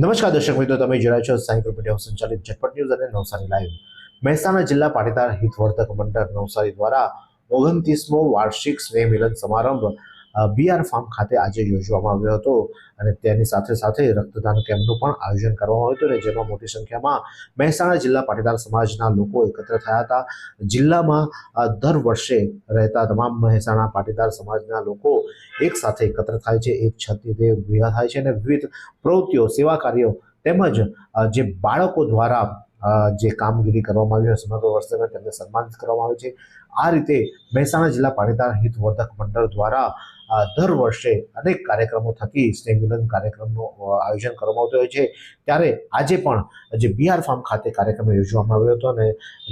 નમસ્કાર દર્શક મિત્રો, તમે જોડાયા છો સાંઈ ગ્રુપ સંચાલિત ઝટપટ ન્યૂઝ અને નવસારી લાઈવ. મહેસાણા જિલ્લા પાટીદાર હિતવર્ધક મંડળ નવસારી દ્વારા ઓગણત્રીસમો વાર્ષિક સ્નેહ મિલન સમારંભ બીઆર ફાર્મ ખાતે આજે યોજવામાં આવ્યો હતો અને તેની સાથે સાથે રક્તદાન કેમ્પનું પણ આયોજન કરવામાં આવ્યું હતું અને જેમાં મોટી સંખ્યામાં મહેસાણા જિલ્લા પાટીદાર સમાજના લોકો એકત્ર થયા હતા. જિલ્લામાં દર વર્ષે રહેતા તમામ મહેસાણા પાટીદાર સમાજના લોકો એક સાથે એકત્ર થાય છે. એક છતી તે ભેગા થાય છે અને વિવિધ પ્રવૃત્તિઓ, સેવા કાર્યો તેમજ જે બાળકો દ્વારા જે કામગીરી કરવામાં આવી હોય સમગ્ર વર્ષ તેમને સન્માનિત કરવામાં આવે છે. આ રીતે મહેસાણા જિલ્લા પાટીદાર હિતવર્ધક મંડળ દ્વારા દર વર્ષે અનેક કાર્યક્રમો થકી સ્નેહ મિલન કાર્યક્રમનું આયોજન કરવામાં આવતું હોય છે. ત્યારે આજે પણ જે બિહાર ફાર્મ ખાતે કાર્યક્રમ યોજવામાં આવ્યો હતો અને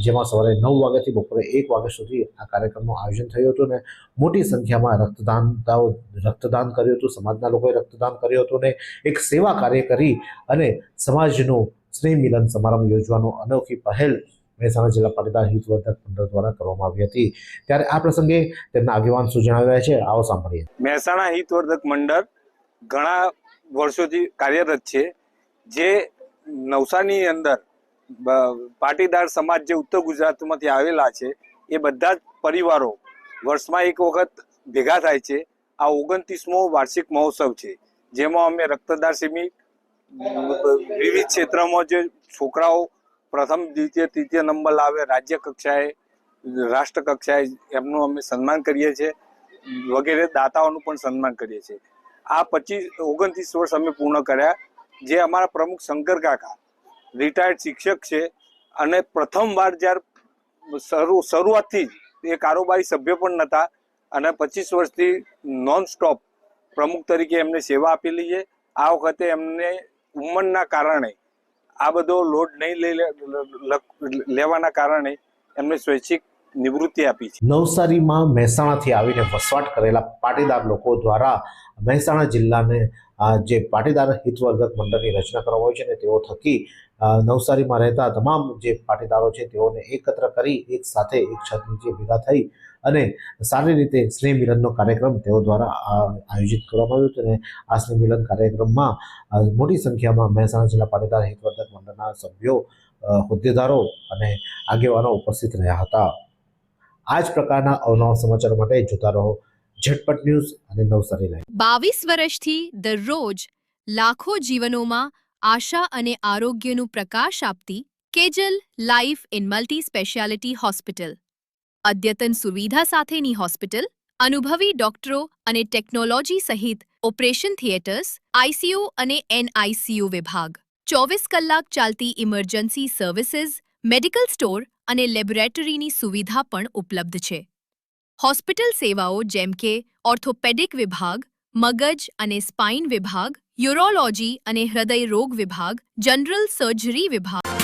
જેમાં સવારે નવ વાગ્યાથી બપોરે એક વાગ્યા સુધી આ કાર્યક્રમનું આયોજન થયું હતું અને મોટી સંખ્યામાં રક્તદાનતાઓ રક્તદાન કર્યું હતું. સમાજના લોકોએ રક્તદાન કર્યું હતું અને એક સેવા કાર્ય કરી અને સમાજનું સ્નેહ મિલન સમારંભ યોજવાનો અનોખી પહેલ મહેસાણા જિલ્લા પાટીદાર હિતવર્ધક મંડળ દ્વારા કરવામાં આવી હતી. ત્યારે આ પ્રસંગે તેમના આગેવાન શું જણાવ્યા છે? આવો સાંભળીએ. મહેસાણા હિતવર્ધક મંડળ ઘણા વર્ષોથી કાર્યરત છે. જે નવસારીની અંદર પાટીદાર સમાજ જે ઉત્તર ગુજરાતમાંથી આવેલા છે, એ બધા જ પરિવારો વર્ષમાં એક વખત ભેગા થાય છે. આ ઓગણત્રીસમો વાર્ષિક મહોત્સવ છે, જેમાં અમે રક્તદાન શિબિર, વિવિધ ક્ષેત્રમાં જે છોકરાઓ પ્રથમ, દ્વિતીય, તૃતીય નંબર લાવે રાજ્ય કક્ષાએ, રાષ્ટ્ર કક્ષાએ એમનું અમે સન્માન કરીએ છીએ. વગેરે દાતાઓનું પણ સન્માન કરીએ છીએ. આ પચીસ, ઓગણત્રીસ વર્ષ અમે પૂર્ણ કર્યા. જે અમારા પ્રમુખ શંકર કાકા રિટાયર્ડ શિક્ષક છે અને પ્રથમવાર જ્યારે શરૂ, શરૂઆતથી જ એ કારોબારી સભ્ય પણ નહોતા અને પચીસ વર્ષથી નોન સ્ટોપ પ્રમુખ તરીકે એમને સેવા આપેલી છે આ વખતે એમને ઉંમરના કારણે આ બધો લોડ નહીં લઈ લેવાના કારણે એમને સ્વૈચ્છિક નિવૃત્તિ આપી છે. નવસારીમાં મહેસાણાથી આવીને વસવાટ કરેલા પાટીદાર લોકો દ્વારા મહેસાણા જિલ્લાને જે પાટીદાર હિતવર્ગત મંડળની રચના કરવામાં આવી છે અને તેઓ થકી નવસારીમાં રહેતા તમામ જે પાટીદારો છે તેઓને એકત્ર કરી, એક સાથે એક છત નીચે ભેગા થઈ અને સારી રીતે સ્નેહ મિલનનો કાર્યક્રમ તેઓ દ્વારા આયોજિત કરવામાં આવ્યો હતો અને આ સ્નેહ મિલન કાર્યક્રમમાં મોટી સંખ્યામાં મહેસાણા જિલ્લા પાટીદાર હિતવર્ધક મંડળના સભ્યો હોદ્દેદારો અને આગેવાનો ઉપસ્થિત રહ્યા હતા. આ જ પ્રકારના અવનવા સમાચાર માટે જોતા રહો ઝટપટ ન્યૂઝ અને નવસારી લાઈવ. બાવીસ વર્ષથી દરરોજ લાખો જીવનોમાં આશા અને આરોગ્યનું પ્રકાશ આપતી Kejal life in multi speciality hospital, અદ્યતન સુવિધા સાથેની હોસ્પિટલ, અનુભવી ડોક્ટરો અને ટેકનોલોજી સહિત ઓપરેશન થિયેટર્સ આઈસીયુ અને એનઆઈસીયુ વિભાગ. ચોવીસ કલાક ચાલતી ઇમરજન્સી સર્વિસીસ, મેડિકલ સ્ટોર અને લેબોરેટરીની સુવિધા પણ ઉપલબ્ધ છે. હોસ્પિટલ સેવાઓ જેમ કે ઓર્થોપેડિક વિભાગ, મગજ અને સ્પાઇન વિભાગ, યુરોલોજી અને હૃદય રોગ વિભાગ, જનરલ સર્જરી વિભાગ